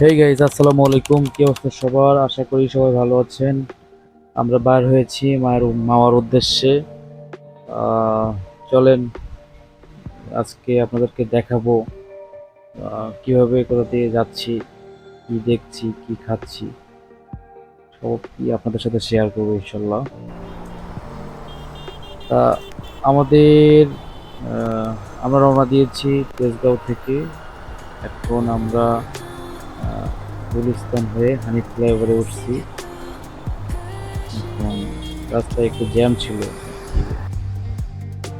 Hey guys আসসালামু আলাইকুম। কি অবস্থা সবার? আশা করি সবাই ভালো আছেন। আমরা বার হয়েছি মায়ের মামার উদ্দেশ্যে। চলেন, আজকে আপনাদেরকে দেখাবো কীভাবে কোথা দিয়ে যাচ্ছি, কি দেখছি, কি খাচ্ছি। সব কি আপনাদের সাথে শেয়ার করব ইনশাল্লাহ। তা, আমাদের আমরা রওনা দিয়েছি তেজগাঁও থেকে। এখন আমরা গুলিস্তান হয়ে হানিফ ফ্লাইওভারে উঠছি। এখন রাস্তায় একটু জ্যাম ছিল।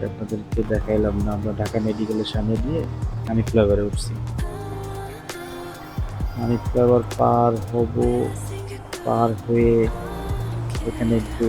আপনাদেরকে দেখাইলাম না, আমরা ঢাকা মেডিকেলের সামনে দিয়ে হানিফ ফ্লাইওভারে উঠছি। হানিফ ফ্লাইওভার পার হব, পার হয়ে এখানে একটু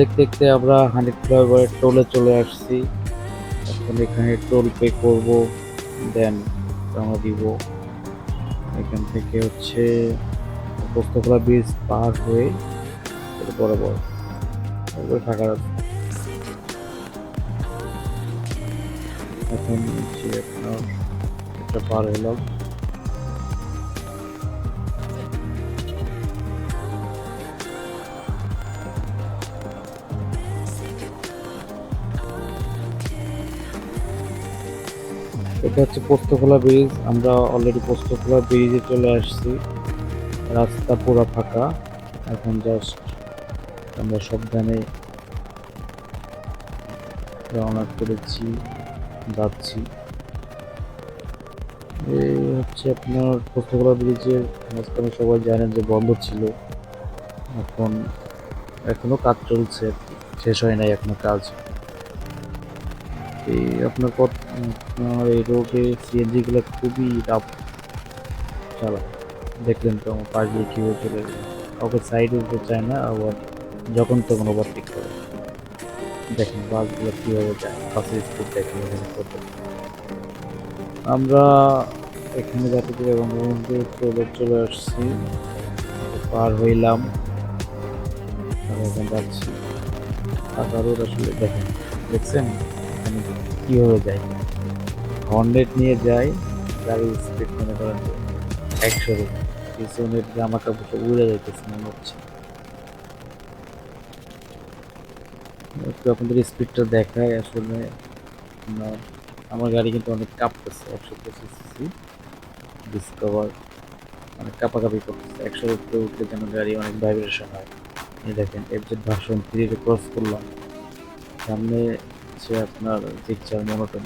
দেখতে দেখতে আমরা হানিফ ফ্লাইওভারের টোলে চলে আসছি। এখন এখানে টোল পে করব, দেন জমা দিব। এখান থেকে হচ্ছে পোস্তকলা ব্রিজ পার হয়ে বরাবর ফাঁকা এখন হচ্ছে আপনার একটা পার হলাম। এটা হচ্ছে পোস্তখোলা ব্রিজ। আমরা অলরেডি পোস্তখোলা ব্রিজে চলে আসছি। রাস্তা পুরো ফাঁকা। এখন জাস্ট আমরা সাবধানে রওনা করেছি, যাচ্ছি। এই হচ্ছে আপনার পোস্তখোলা ব্রিজের মাঝখানে সবাই জানেন যে বন্ধ ছিল। এখন, এখনও কাজ চলছে। শেষ হয় নাই এখনও কাজ। এই আপনার পথ এই রোডে সিএনজি গুলো খুবই রাফ চালায় দেখলেন তো আমার পাশ দিয়ে কীভাবে চলে গেল। কাউকে সাইড উঠতে চায় না, আবার যখন তখন ওভারটেক করে। দেখেন বাসগুলো কীভাবে যায় বাসের স্পিড দেখেন এখানে কত আমরা এখানে যাতে করে বঙ্গবন্ধু চলে চলে আসছি। পার হইলাম। এখন যাচ্ছি। ফাঁকা রোড আসলে দেখেন, দেখছেন? এখানে কীভাবে যায়? হর্নেট নিয়ে যায় গাড়ির স্পিড মনে করেন একশো পিছনের জামা কাপড় উড়ে যাইতেছে মনে হচ্ছে। একটু আপনাদের স্পিডটা দেখায় আসলে আমার গাড়ি কিন্তু অনেক কাঁপতেছে, একশো পঁচিশ সিসি ডিসকভার অনেক কাঁপাকাপি করতেছে। একশো উপরে উঠলে যেন গাড়ি অনেক ভাইব্রেশন হয়। এই দেখেন এফজেড ভার্সন থ্রিতে ক্রস করলাম। সামনে হচ্ছে আপনার পিকচার মনোটন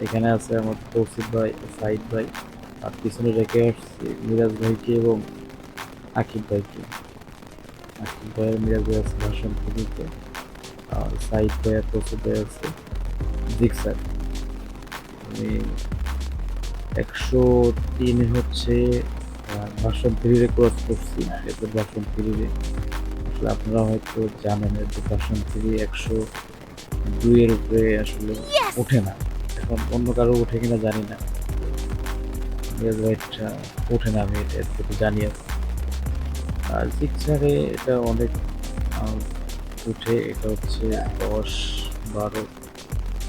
এখানে আছে আমার তৌসিফ ভাই সাইদ ভাই আর পিছনে রেখে আসছি মিরাজ ভাইকে এবং আকিব ভাইকে। আকিব ভাইয়ের মিরাজ ভাই আছে ভাষণ থ্রিতে আর সাইদ ভাই আর তৌসিফ ভাই আছে জিক্সার আমি একশো তিন হচ্ছে ভার্সন থ্রিরে ক্রস করছি এরপর ভার্সন থ্রিরে আসলে আপনারা হয়তো জানেন যে ভার্সন থ্রি একশো দুইয়ের উপরে আসলে ওঠে না। এখন অন্য কারও ওঠে কিনা জানি না। ওঠে না, আমি এটা এটুকু জানি আর জিক্সারে এটা অনেক উঠে, এটা হচ্ছে দশ, বারো,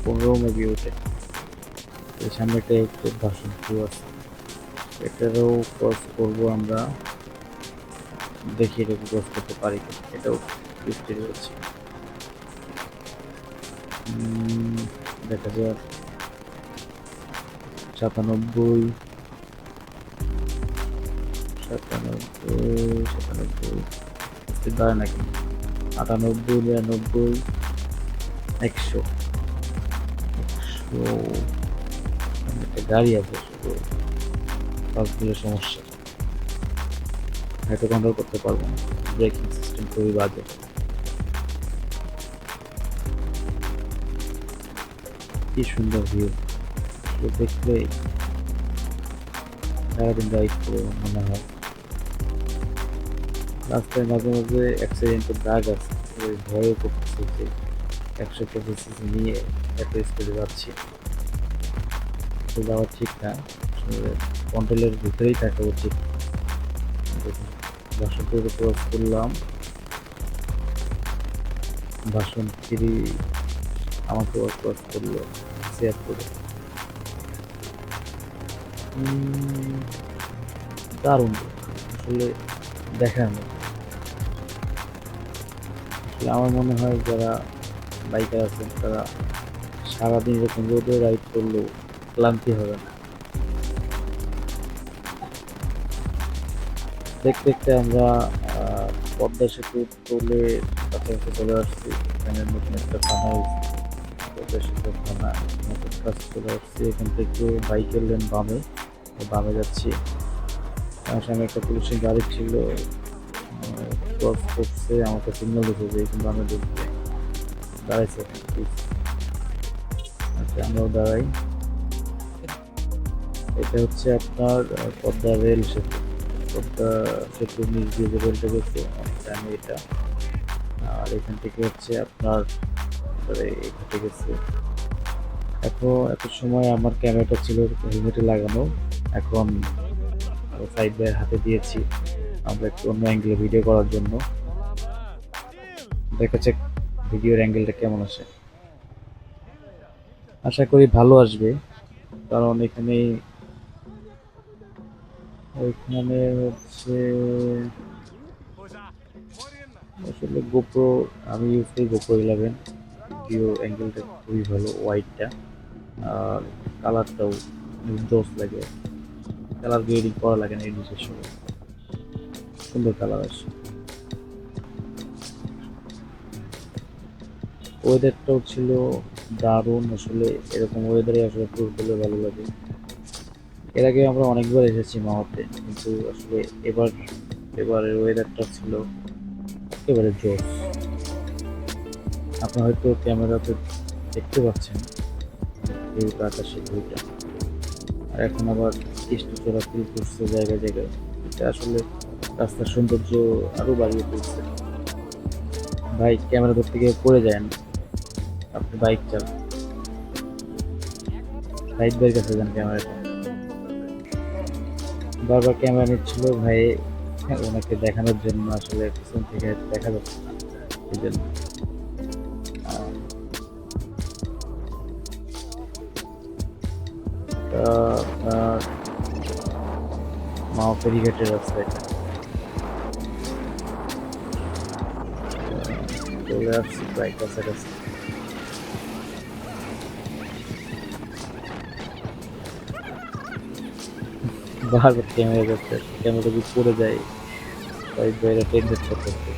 পনেরো মেবি ওঠে এই সামনে একটা একটু ভাষণ আছে এটারও ক্রস করব আমরা। দেখি এটা ক্রস করতে পারি। এটাও ফিফটি রয়েছে দেখা যাক। সাতানব্বই সাতানব্বই সাতানব্বই। স্পিড নাকি? আটানব্বই, নিরানব্বই, একশো। একশো। একটা গাড়ি আছে শুধু। বাসগুলো সমস্যা। হয়তো কন্ট্রোল করতে পারব না। ব্রেকিং সিস্টেম খুবই বাজে। কি সুন্দর ভিউ দেখলে সারাদিন রাইড করে মনে হয়। রাস্তায় মাঝে মাঝে অ্যাক্সিডেন্টের দাগ আছে, ওই ভয়ে করতেছে যে একশো পঁচিশ নিয়ে এত স্পিডে যাচ্ছি। তো যাওয়া ঠিক না কন্ট্রোলের ভিতরেই থাকা উচিত বাসনপুর ক্রস করলাম বাসন আমাকে ক্রস করল শেয়ার করে। দারুণ। আসলে মতো আসলে আমার মনে হয় যারা বাইকার আছেন, তারা সারাদিন এরকম রোদে রাইড করলেও ক্লান্তি হবে না। দেখতে দেখতে আমরা পদ্মা সেতু তোলে কাছাকাছি চলে আসছি, এখানে নতুন একটা থানা হয়েছে পদ্মা সেতু থানা, নতুন কাজ চলে আসছি, এখান থেকে বাইকের লেন বামে। বামে যাচ্ছি। আমার সামনে একটা পুলিশের গাড়ি ছিল। ক্রস করছে আমাকে সিগন্যাল দিচ্ছে যে এখানে বামে ঢুকবে। দাঁড়াইছে আচ্ছা আমরাও দাঁড়াই। এটা হচ্ছে আপনার পদ্মা রেল সেতু। পদ্মা সেতুর নিচ দিয়ে যে রেলটা গেছে, আমি এটা। আর এখান থেকে হচ্ছে আপনার ঘাটে গেছে। এখন এত সময় আমার ক্যামেরাটা ছিল হেলমেটে লাগানো। এখন সাইড বাইয়ের হাতে দিয়েছি। আমরা একটু অন্য অ্যাঙ্গেলে ভিডিও করার জন্য। দেখা যাক ভিডিওর অ্যাঙ্গেলটা কেমন আসে আশা করি ভালো আসবে। কারণ এখানে ওইখানে হচ্ছে আসলে গোপ্রো আমি ইউজ করি গোপ্রো ইলেভেন ভিডিও অ্যাঙ্গেলটা খুবই ভালো ওয়াইডটা আর কালারটাও জোস লাগে। কালার গ্রেডিং করা লাগে না এই নিজের সময় সুন্দর কালার আসে। ওয়েদারটাও ছিল দারুণ, আসলে এরকম ওয়েদারে আসলে ট্যুর করলে ভালো লাগে। এর আগে আমরা অনেকবার এসেছি মামাতে কিন্তু আসলে এবার, এবারের ওয়েদারটা ছিল একেবারে জোস আপনি হয়তো ক্যামেরাতে দেখতে পাচ্ছেন ভিউটা আকাশের ভিউটা আর এখন আবার কৃষ্ণচূড়া ফুল ফুটছে জায়গায় জায়গায়। এটা আসলে রাস্তার সৌন্দর্য আরও বাড়িয়ে তুলছে। ভাই ক্যামেরা ধরতে গিয়ে পড়ে যায় না। আপনি বাইক চালান। সাইড বাইক কাছে যান ক্যামেরাটা। বারবার ক্যামেরা নিচ্ছিল ভাই, ওনাকে দেখানোর জন্য আসলে পিছন থেকে দেখা যাচ্ছে না। এই জন্য। আপনার মা ফেরিঘাটের রাস্তা চলে আসছি প্রায় কাছাকাছি। বারবার ক্যামেরা যাচ্ছে ক্যামেরা যদি পড়ে যায় তাই বাইরে করতে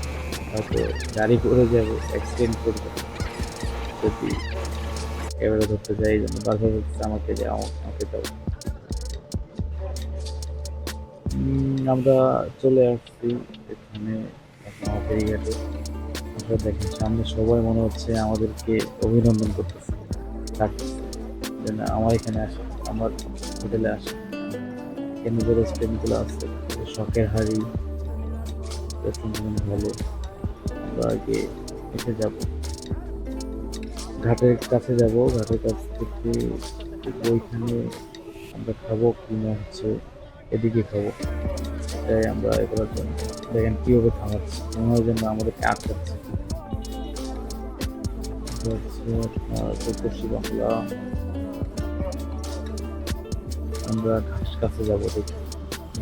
হয়তো গাড়ি পড়ে যাবে অ্যাক্সিডেন্ট করবে। যদি ক্যামেরা ধরতে যাই জন্য বারবার আমাকে যে আমাকে আমরা চলে আসছি এখানে ফেরিঘাটে আপনারা দেখেন, সামনে সবাই মনে হচ্ছে আমাদেরকে অভিনন্দন করতেছে, ডাকতেছে। যে আমার এখানে আসে, আমার হোটেলে আসে। এখানে যে রেস্টুরেন্টগুলো আছে শখের হাড়ি ভালো। আমরা আগে এসে যাব। ঘাটের কাছে যাব, ঘাটের কাছ থেকে ওইখানে আমরা খাব কিনা হচ্ছে এদিকে খাব। তাই আমরা এগুলোর জন্য। দেখেন কীভাবে থামাচ্ছি। মনে হয় যেন আমাদেরকে আটকাচ্ছে। চৌকশি বাংলা। আমরা ঘাটের কাছে যাব দেখি।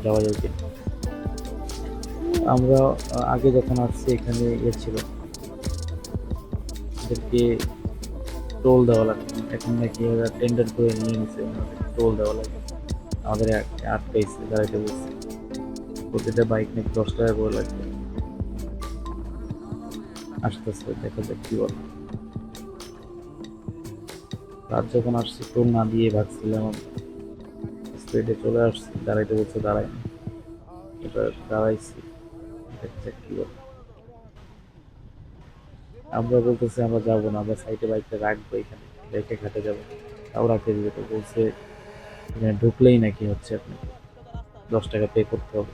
যাওয়া যায় কিনা। আমরা আগে যখন আসছি, এখানে ইয়ে ছিল। এদেরকে টোল দেওয়া লাগে এখন নাকি ওরা টেন্ডার করে নিয়ে নিছে। টোল দেওয়া লাগে আমাদের আট- আটকাইছে দাঁড়াইতে বলছে প্রতিটা বাইক নাকি দশ টাকা করে লাগবে। আসতেছে, দেখা যাক কি বলে। রাত যখন আসছি টোল না দিয়ে ভাগছিলাম স্পিডে চলে আসছি, দাঁড়াইতে বলছে দাঁড়াই এটা দাঁড়াইছি, দেখা যাক কি বলে। আমরা বলতেছি আমরা যাব না, আমরা সাইডে বাইকটা রাখব এখানে রেখে খেতে যাব। তাও রাখতে দিবে তো বলছে এখানে ঢুকলেই নাকি হচ্ছে আপনি দশ টাকা পে করতে হবে।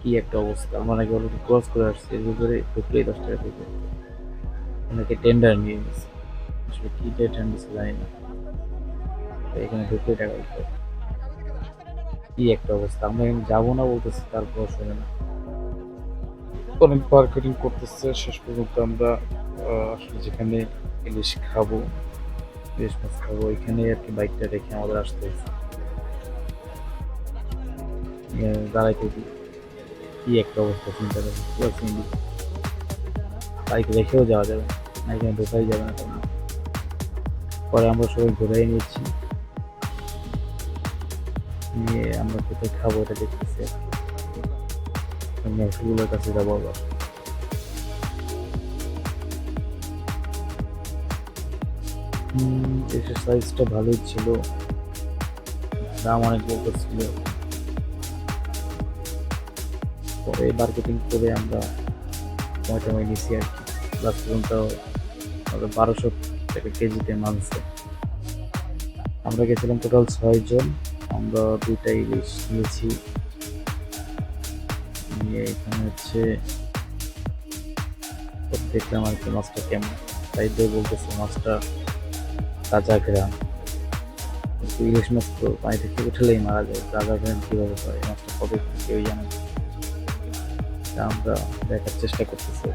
কি একটা অবস্থা। আমরা নাকি অলরেডি ক্রস করে আসছি, এর ভিতরে ঢুকলেই দশ টাকা পে করতে হবে। টেন্ডার নিয়ে নিয়েছে আসলে কি টেন্ডার নিচ্ছে জানি না। এখানে ঢুকলেই টাকা দিতে হবে। কি একটা অবস্থা। আমরা এখানে যাব না বলতেছি তারপর শুনে না। অনেক মার্কেটিং করতেছে। শেষ পর্যন্ত আমরা আসলে যেখানে ইলিশ খাব ইলিশ মাছ খাব ওইখানে আর কি বাইকটা রেখে আমাদের আসতে হয়েছে দাঁড়াইতে কি একটা অবস্থা চিন্তা করি পুরো বাইক রেখেও যাওয়া যাবে না এখানে ঢোকাই যাবে না তেমন। পরে আমরা সবাই ঘুরাই নিয়েছি নিয়ে আমরা কোথায় খাব এটা দেখতেছি আর কি। রসগুলোর কাছে যাব আবার এক্সারসাইজটা ভালোই ছিল। দাম অনেক বলতে ছিল। পরে মার্কেটিং করে আমরা মোটামুটি নিছি আর কি। লাস্ট পর্যন্ত আমাদের বারোশো টাকা কেজিতে মানছে আমরা গেছিলাম টোটাল ছয়জন আমরা দুইটা ইলিশ নিয়েছি। নিয়ে এখানে হচ্ছে দেখলাম আর কি মাছটা কেমন। তাই দিয়ে বলতেছে মাছটা তাজা গ্রাম ইলিশ মাছ তো পানি থেকে উঠলেই মারা যায়। তাজা গ্রাম কীভাবে এই মাছটা কবে কেউ জানে আমরা দেখার চেষ্টা করতেছি।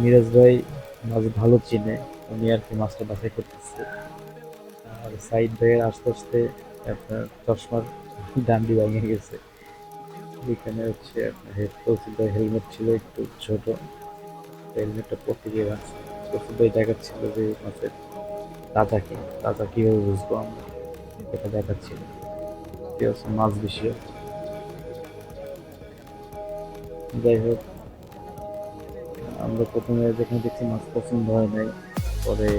মিরাজ ভাই মাছ ভালো চিনে, উনি আর কি মাছটা বাছাই করতেছে। আর সাইড ভাইয়ের আস্তে আস্তে আপনার চশমার ডান্ডি ভেঙে গেছে। এখানে হচ্ছে আপনার হেড হেলমেট ছিল একটু ছোট। হেলমেটটা পড়তে গিয়ে তৌসিফ ভাই দেখাচ্ছিল যে মাছের তাজা কি, তাজা কীভাবে বুঝব আমরা? এটা দেখাচ্ছিল। কি হচ্ছে মাছ বেশি। যাই হোক, আমরা প্রথমে যেখানে দেখছি মাছ পছন্দ হয় নাই, পরে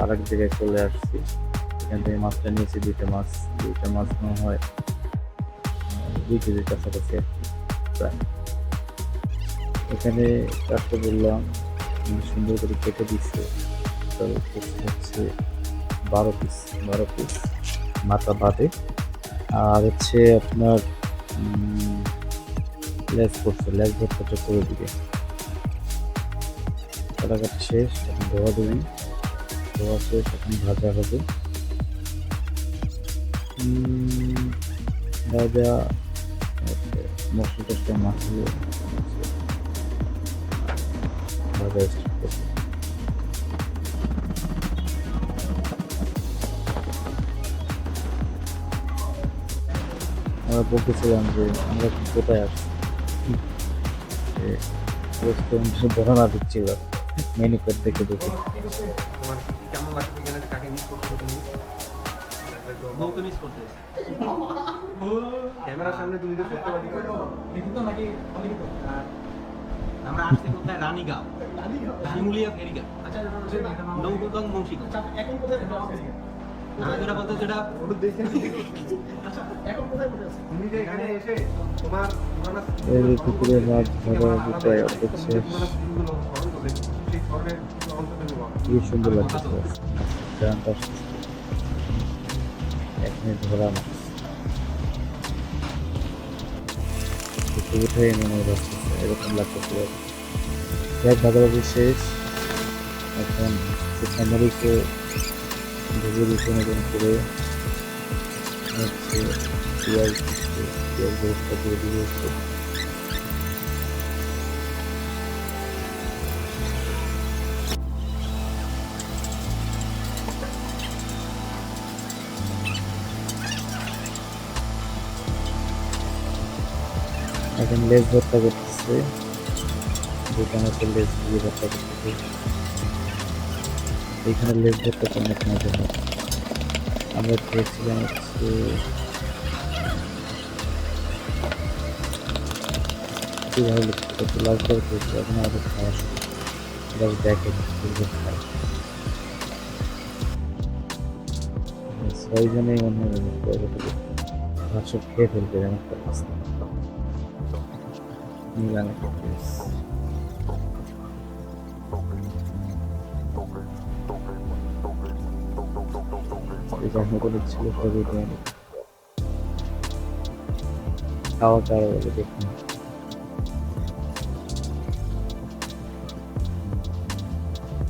আর এক জায়গায় চলে আসছি। এখান থেকে মাছটা নিয়েছি, দুইটা মাছ দুইটা মাছ মনে হয়। দুই কেজির কাছাকাছি আর কি, প্রায়। এখানে কাজটা বললাম সুন্দর করে কেটে দিচ্ছে piece হচ্ছে বারো পিস বারো পিস মাথা বাদে। আর হচ্ছে আপনার লেজ করছে লেজ ভর্তাটা করে দিবে। কাটাকাটি শেষ, এখন ধোয়া ধুবি ধোয়া শেষ, এখন ভাজা হবে। ভাজা মশলা টসলা মাখলে ভাজা স্টার্ট করবে আমরা বলতেছিলাম যে আমরা কোথায় আসছি রেস্টুরেন্টের বর্ণনা দিচ্ছিল মেনু কার্ড দেখে দেখে করছ ক্যামেরার সামনে তুমি যে সত্যবাদী লিখিত নাকি আমরা আসছি কোথায়? রানীগাঁও। শিমুলিয়া ফেরিঘাট। নৌকুদং? আমি যেটা বলতে যেটা আচ্ছা, পুকুরে মাছ ধরা সুন্দর এক মিনিট মাছ মনে হচ্ছে এরকম লাগতেছে এক ভাগাভাগি শেষ। এখন সামরিকে ভেজে দিচ্ছে নতুন করে এখন লেজ ভর্তা করতেছে দুটো মতো লেজ দিয়ে ভর্তা করতেছে। এখানে লেজ ভর্তা অনেক মজা হয় আমরা খেয়েছিলাম হচ্ছে খুবই ভালো লাস্ট বার খেয়েছি এখন আমাদের কীভাবে খেয়ে ফেলবে, এমন একটা Milano Popes. ডিজাইন করেছিল কবি ডেন তাও তার দেখুন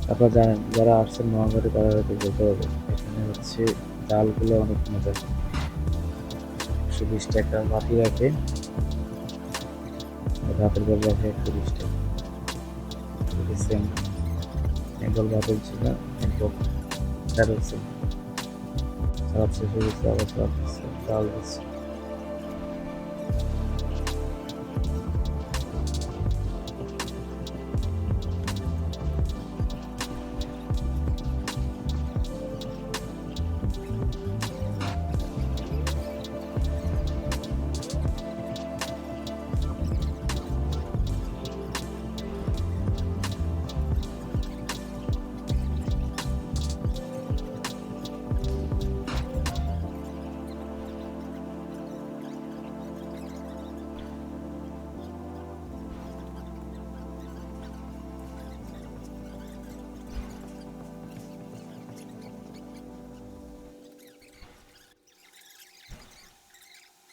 তারপর জানেন যারা আসছেন মহামারী তারা হয়তো বলতে হবে এখানে হচ্ছে ডালগুলো অনেক মজা একশো বিশ টাকা বাকি রাখে রাতের বেলা রাখে একচল্লিশটা এটা সেম এক বল বাতিল ছিল এক বল ব্যাটল ছিল সারাচ্ছে শুরু আবার সারাচ্ছে চাল দিচ্ছে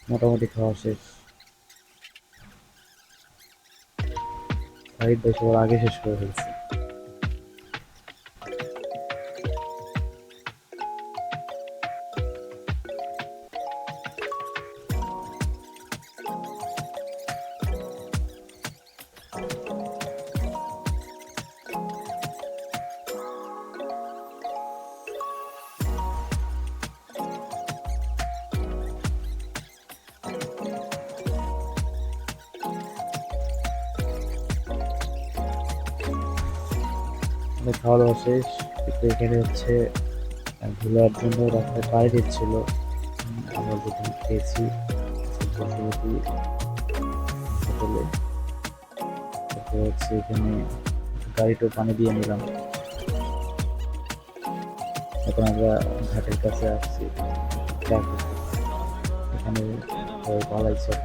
মোটামুটি খাওয়া শেষ। সাহিদ ভাই আগে শেষ করে ফেলছে। খাওয়া দাওয়া শেষ, কিন্তু এখানে হচ্ছে ধুলার জন্য রাস্তায় পাড়ি দিচ্ছিল। আমরা যেখানে খেয়েছি হোটেলে। হচ্ছে এখানে গাড়িটাও পানি দিয়ে নিলাম। এখন আমরা ঘাটের কাছে আসছি। এখানে মালাই চাট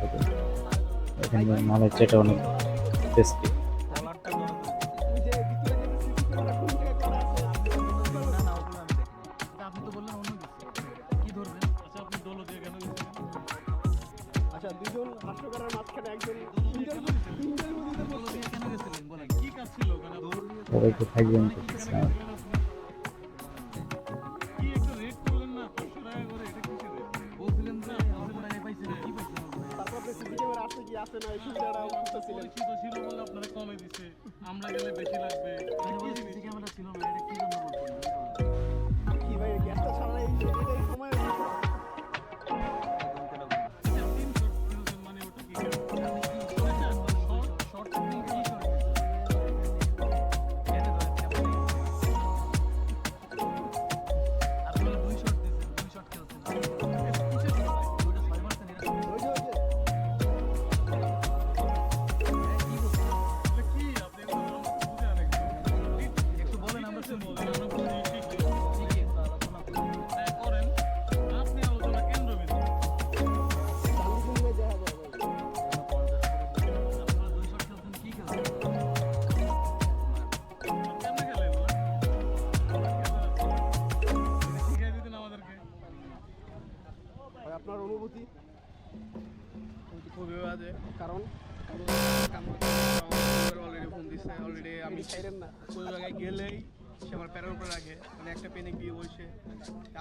এখানে মালের চাটা অনেক tasty I didn't get the sound.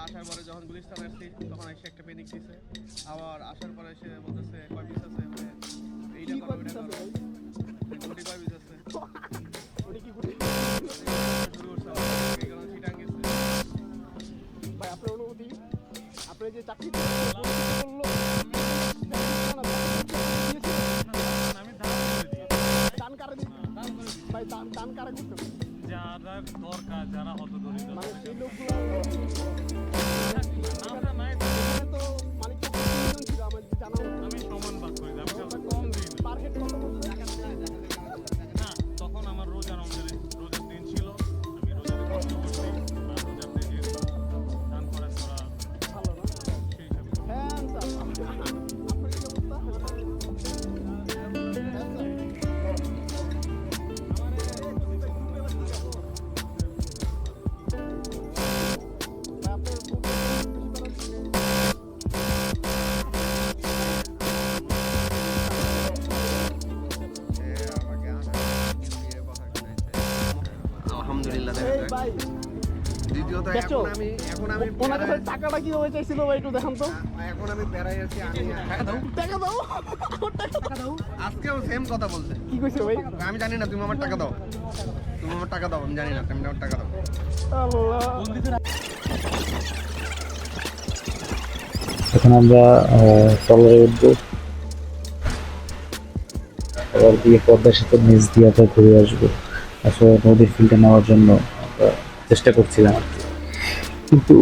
আসার পরে যখন গুলিস্তান আসছি তখন এসে একটা পেনিক দিছে। আবার আসার পরে এসে বলতেছে কয় পিস আছে? এইটা করো ওইটা করো। গুটি কয় পিস আছে? আপনার অনুভূতি? আপনি যে চাকরি করল আমি দান কারে দিই। ভাই দান দান কারে আমি এখন আমি ওনার কাছে প্যারায়- টাকাটা কীভাবে চাইছিল ভাই একটু দেখান তো? এখন আমি প্যারাই আছি আমি টাকা দাও। টাকা দাও। টাকা দাও। আজকেও সেম কথা বলছে। কি কইছে ভাই? আমি জানি না তুমি আমার টাকা দাও। তুমি আমার টাকা দাও আমি জানি না তুমি আমার টাকা দাও। আল্লাহ। এখন আমরা টলারে উঠবো। আবার দিয়ে পদ্মার সাথে নিচ দিয়ে ঘুরে আসব। আসলে নদীর ফিল্ডে নেওয়ার জন্য আমরা চেষ্টা করছিলাম। কিন্তু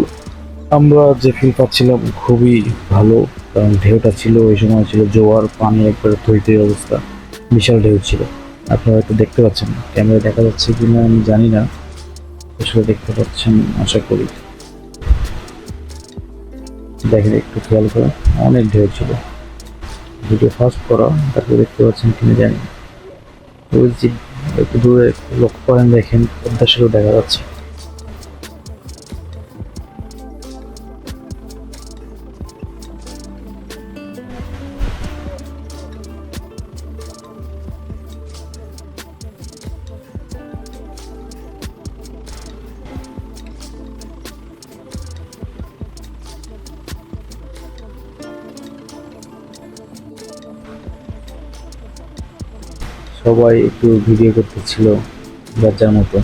আমরা যে ফিল পাচ্ছিলাম খুবই ভালো। কারণ ঢেউটা ছিল, ওই সময় ছিল জোয়ার, পানি একবারে থই অবস্থা, বিশাল ঢেউ ছিল। আপনারা হয়তো দেখতে পাচ্ছেন ক্যামেরা দেখা যাচ্ছে কিনা আমি জানি না। আসলে দেখতে পাচ্ছেন, আশা করি। দেখেন, একটু খেয়াল করে অনেক ঢেউ ছিল। ভিডিও ফার্স্ট করা, তারপরে দেখতে পাচ্ছেন কিনা জানি না। ওই যে একটু দূরে লক্ষ্য করেন দেখেন পদ্মা সেতু দেখা যাচ্ছে। সবাই একটু ভিডিও করতেছিল, বাচ্চার মতো।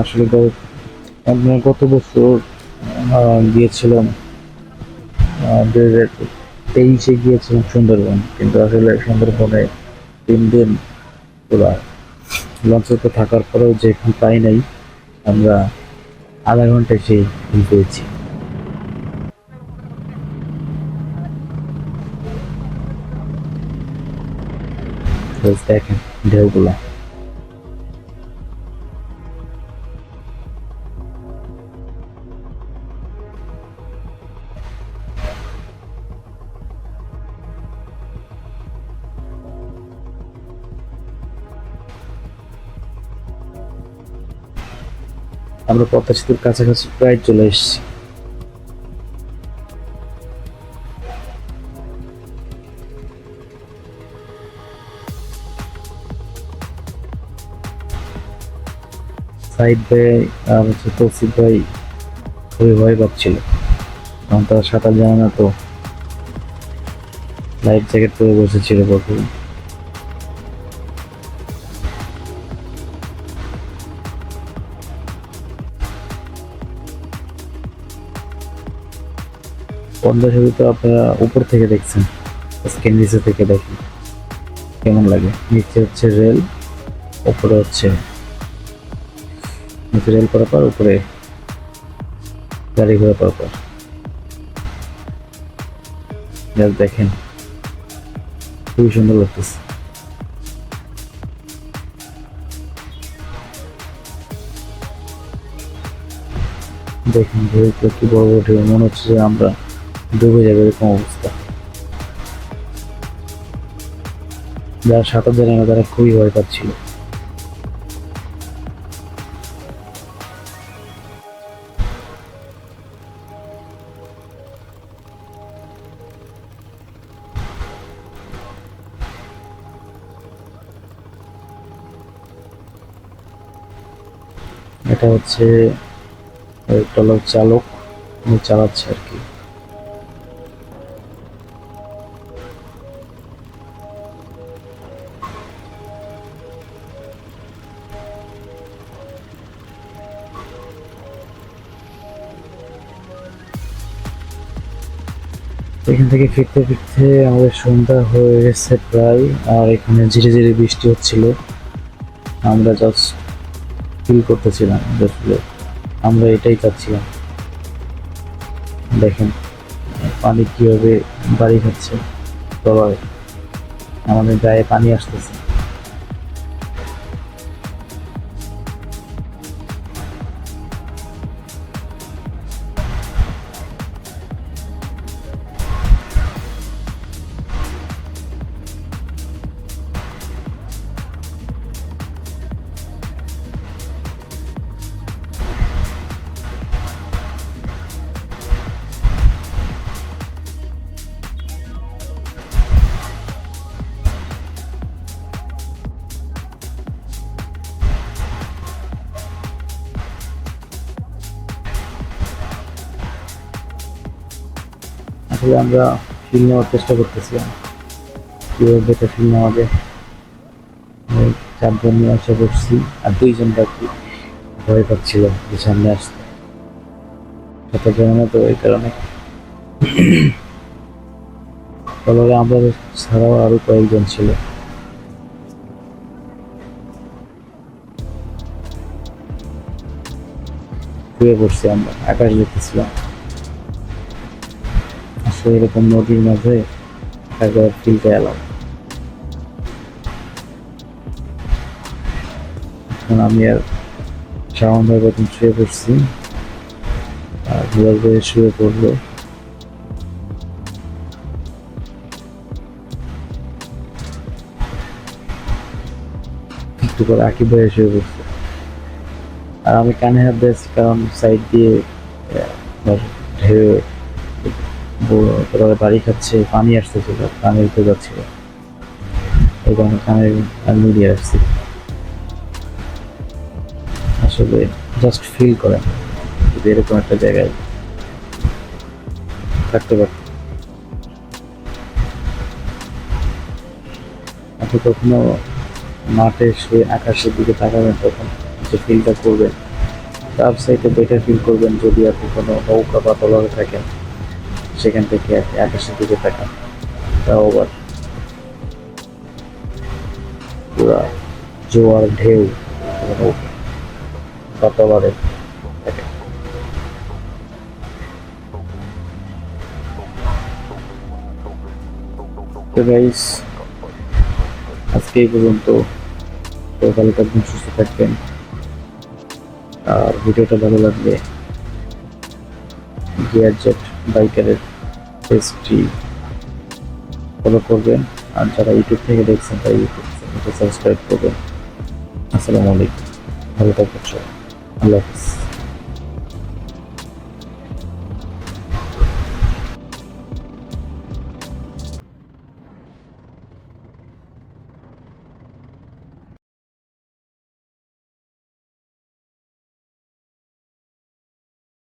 আসলে গত বছর গিয়েছিলাম দুই হাজার তেইশে গিয়েছিলাম সুন্দরবন, কিন্তু আসলে সুন্দরবনে তিন দিন পুরা লঞ্চে তো থাকার পরেও যেখানে পাই নাই, আমরা আধা ঘন্টায় সেই পেয়েছি। Just দেখেন ঢেউগুলা আমরা পদ্মা সেতুর কাছাকাছি প্রায় চলে এসেছি। সাইড ভাই আর হচ্ছে তৌসিফ ভাই খুবই ভয় পাচ্ছিল। কারণ তারা সাঁতার জানে না তো। লাইফ জ্যাকেট পরে বসেছিল প্রথমে। পদ্মা সেতু তো আপনারা উপর থেকে দেখছেন। আজকে নিচে থেকে দেখেন। কেমন লাগে? নিচে হচ্ছে রেল উপরে হচ্ছে নিচে রেল পারাপার উপরে গাড়ি ঘোড়া পারাপার Just দেখেন, খুবই সুন্দর লাগতেছে। দেখেন ঢেউগুলো কি বড় বড় ঢেউ, মনে হচ্ছে যে আমরা ডুবে যাবে এরকম অবস্থা। যারা সাঁতার জানে তারা খুবই ভয় পাচ্ছিল। হচ্ছে ট্রলার চালক, উনি চালাচ্ছে আর কি। এখান থেকে ফিরতে ফিরতে আমাদের সন্ধ্যা হয়ে গেছে প্রায়, আর এখানে ধীরে ধীরে বৃষ্টি হচ্ছিল। আমরা জাস্ট ফিল করতেছিলাম আমরা এটাই চাচ্ছিলাম। দেখেন, পানি কীভাবে বাড়ি খাচ্ছে তলায় আমাদের গায়ে পানি আসতেছে। আসলে আমরা ফিল নেওয়ার চেষ্টা করতেছিলাম কীভাবে বেটার ফিল নেওয়া যায়? চারজন নিয়ে আসা করছি আর দুইজন বাকি ভয় পাচ্ছিল যে সামনে আসতে। সাথে জানে তো এই কারণে। তবে আমরা ছাড়াও আরও কয়েকজন ছিল। শুয়ে পড়ছি আমরা, আকাশ দেখতেছিলাম। এরকম নদীর মাঝে একবার ফিলতে এলাম। এখন আমি আর শাওন প্রথম শুয়ে পড়ছি। আর ভাই শুয়ে পড়ল একটু করে আকিব ভাই শুয়ে পড়ছে। আর আমি কানে হাত দিয়েছি, কারণ সাইড দিয়ে ঢেউ তারপরে বাড়ি খাচ্ছে, পানি আসতেছিল পানি উঠে যাচ্ছিল এই কারণে কানে আমি মিলিয়ে আসছি। আসলে জাস্ট ফিল করেন, যদি এরকম একটা জায়গায় থাকতে পারতেন আপনি কখনো মাঠে শুয়ে আকাশের দিকে তাকাবেন তখন যে ফিলটা করবেন? তার সাইডে বেটার ফিল করবেন যদি আপনি কোনো নৌকা বা তলারে থাকেন। সেখান থেকে আপনি আকাশের দিকে তাকান তাও আবার পুরা জোয়ার, ঢেউ তো গাইস আজকে এই পর্যন্ত। তো ভালো থাকবেন, সুস্থ থাকবেন। আর ভিডিওটা ভালো লাগবে গিয়ার জেট বাইকারের পেজটি ফলো করবেন। আর যারা ইউটিউব থেকে দেখছেন, তারা ইউটিউব সাবস্ক্রাইব করবেন। আসসালামু আলাইকুম। ভালো থাকবেন সবাই। আল্লাহ হাফিজ।